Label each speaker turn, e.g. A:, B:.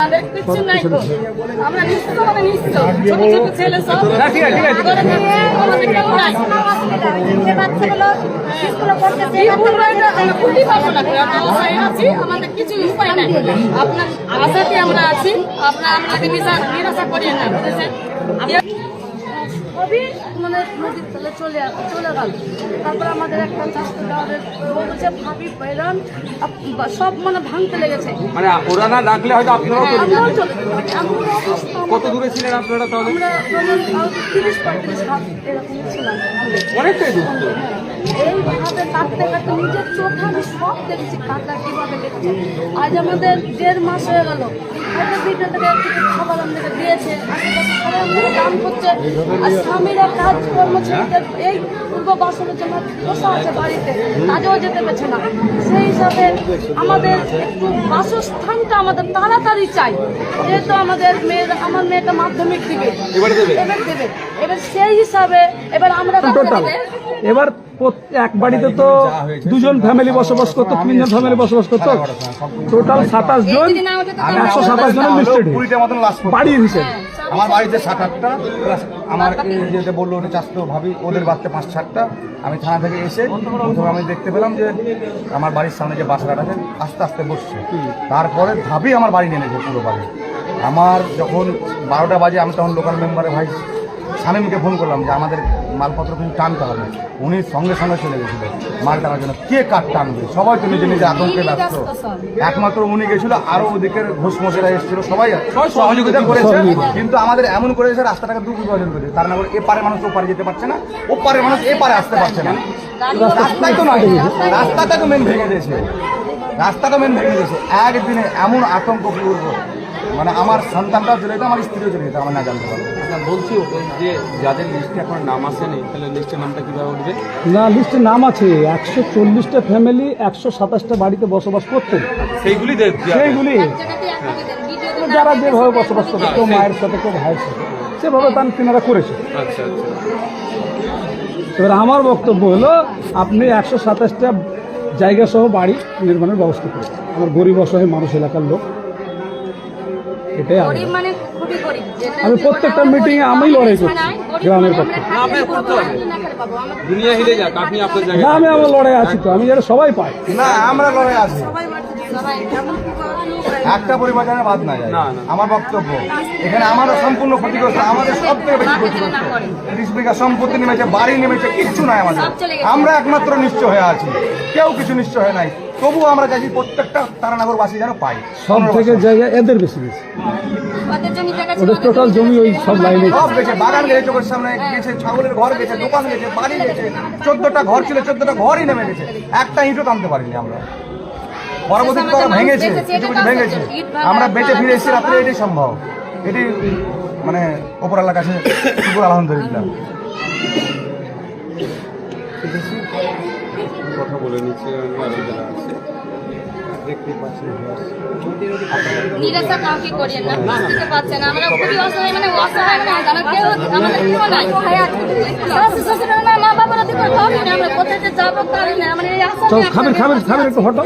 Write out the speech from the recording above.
A: আমরা নিশ্চিত নিশ্চিত। ছোট ছোট ছেলে সব। ঘরে থাকছে, আমাদের কেউ নাই। এই উপায়টা আমরা খুবই ভালো লাগে। আছি, আমাদের কিছু উপায় নাই। আপনার আশাতে আমরা আছি আপনার নিরাশা নিরাশা করিয়ে না বুঝেছেন
B: সবই মানে নদীর তলে চলে চলে গেল। তারপর আমাদের একটা চাষতে দেওয়ার বলছে ভাবি বেরান সব মানে ভাঙতে লেগেছে।
C: মানে ওরা না ডাকলে হয়তো আপনারাও
B: আমরাও চলে অবস্থা
C: কত দূরে ছিলেন আপনারা তাহলে?
B: আমরা ধরুন তিরিশ পঁয়ত্রিশ হাত এরকম ছিলাম।
C: অনেকটাই দূর
B: এইভাবে কাটতে কাটতে নিজের চোখে আমি সব দেখছি কীভাবে দেখছি। আজ আমাদের দেড় মাস হয়ে গেল। হয়তো থেকে খাবার আমাদেরকে দিয়েছে। আশেপাশে সবাই করছে। আর স্বামীরা কাজ কর্ম ছেলেদের এই পূর্ব বাসনের জন্য বসা আছে বাড়িতে কাজেও যেতে পারছে না। সেই হিসাবে আমাদের একটু বাসস্থানটা আমাদের তাড়াতাড়ি চাই যেহেতু আমাদের মেয়ের আমার মেয়েটা মাধ্যমিক দিবে।
C: এবার দেবে?
B: এবার সেই হিসাবে এবার আমরা
D: এবার এক বাড়িতে তো দুজন ফ্যামিলি বসবাস করতো তিনজন ফ্যামিলি বসবাস করতো। টোটাল সাতাশ জন একশো সাতাশ জনের লিস্টেড
E: লাশ পড়ছে।
D: বাড়ির হিসেবে
E: আমার বাড়িতে সাত আটটা প্লাস আমার এই যেটা বলল ওটা চাষতো ভাবি ওদের বাড়িতে পাঁচ সাতটা। আমি থানা থেকে এসে প্রথমে আমি দেখতে পেলাম যে আমার বাড়ির সামনে যে বাসরাটা আছে আস্তে আস্তে বসছে। তারপরে ধাপি আমার বাড়ি নেমেছে পুরো বাড়ি। আমার যখন বারোটা বাজে আমি তখন লোকাল মেম্বারে ভাই স্বামীকে ফোন করলাম যে আমাদের মালপত্র কিন্তু টানতে হবে। উনি সঙ্গে সঙ্গে চলে গেছিল। মাল টানার জন্য কে কাঠ টানবে? সবাই তো নিজে নিজে আতঙ্কে ব্যস্ত। একমাত্র উনি গেছিল আরও ওদিকের ঘোষমশেরা এসেছিল সবাই সহযোগিতা করেছে। কিন্তু আমাদের এমন করেছে রাস্তাটাকে দু বিভাজন করেছে তার না করে এপারে মানুষ ওপারে যেতে পারছে না। ওপারে মানুষ এপারে আসতে পারছে না। রাস্তায় তো নয়। রাস্তাটা তো মেন ভেঙে দিয়েছে। রাস্তাটা মেন ভেঙে দিয়েছে। একদিনে এমন আতঙ্ক কি করব মানে আমার সন্তানটাও চলে যেত আমার স্ত্রীও চলে যেত আমার না জানতে পারব
C: বলছি যে যাদের লিস্টে এখন নাম আসেনি তাহলে লিস্টের নামটা কীভাবে উঠবে?
D: না লিস্টে নাম আছে। একশো চল্লিশটা ফ্যামিলি একশো সাতাশটা বাড়িতে বসবাস করতেন।
C: সেইগুলি
D: সেইগুলি। যারা যেভাবে বসবাস করতো কেউ মায়ের সাথে কেউ ভাইয়ের সাথে। সেভাবে তার তিনারা করেছে।
C: আচ্ছা আচ্ছা।
D: এবার আমার বক্তব্য হলো আপনি একশো সাতাশটা জায়গা সহ বাড়ি নির্মাণের ব্যবস্থা করেছেন। আমার গরিব অসহায় মানুষ এলাকার লোক। এটাই আমার
A: মানে
D: আমি প্রত্যেকটা মিটিংয়ে আমি লড়াই করছি গ্রামের পক্ষে।
C: না আপনার করতে হবে দুনিয়া হিলে যাক আপনি আপনার
D: না
C: জায়গায়
D: আমি আমার লড়াই আছি তো আমি যেটা সবাই পাই
E: না আমরা লড়াই আছি। একটা পরিবার যেন বাদ না যায়। আমার বক্তব্য এখানে আমারও সম্পূর্ণ ক্ষতিগ্রস্ত আমাদের সব থেকে বেশি ক্ষতিগ্রস্ত। তিরিশ বিঘা সম্পত্তি নেমেছে বাড়ি নেমেছে কিচ্ছু নাই আমাদের। আমরা একমাত্র নিশ্চয় হয়ে আছি। কেউ কিছু নিশ্চয় হয়ে নাই। তবুও আমরা চাইছি প্রত্যেকটা তারানগরবাসী যেন পাই
D: সব থেকে জায়গা এদের বেশি বেশি।
A: ওদের জমি জায়গা ছিল,
D: ওদের
A: ওদের
D: টোটাল জমি ওই সব লাইনে
E: সব গেছে বাগান গেছে চোখের সামনে গেছে ছাগলের ঘর গেছে দোকান গেছে বাড়ি গেছে চোদ্দটা ঘর ছিল চোদ্দটা ঘরই নেমে গেছে। একটা ইঁটও টানতে পারিনি আমরা। পরবর্তীতে তারা ভেঙেছে কিছু কিছু ভেঙেছে। আমরা বেঁচে ফিরে এসেছি রাত্রে এটাই সম্ভব। এটি মানে ওপরাল্লার কাছে শুকুর আলহামদুলিল্লাহ।
C: কথা বলে নিচ্ছি আরও যারা আছে। দেখতে
A: নিরাশা কাউকে করিয়েন না বুঝতে পারছেন আমরা খুবই অসহায় মানে অসহায় মানে জানা কেউ আমাদের কেউ নাই। শাশু শ্বশুর না মা বাবারা দিকে ভাবি না আমরা কোথায় যাব তাই না মানে এই আশা
D: খাবেন খাবেন খাবেন একটু হটো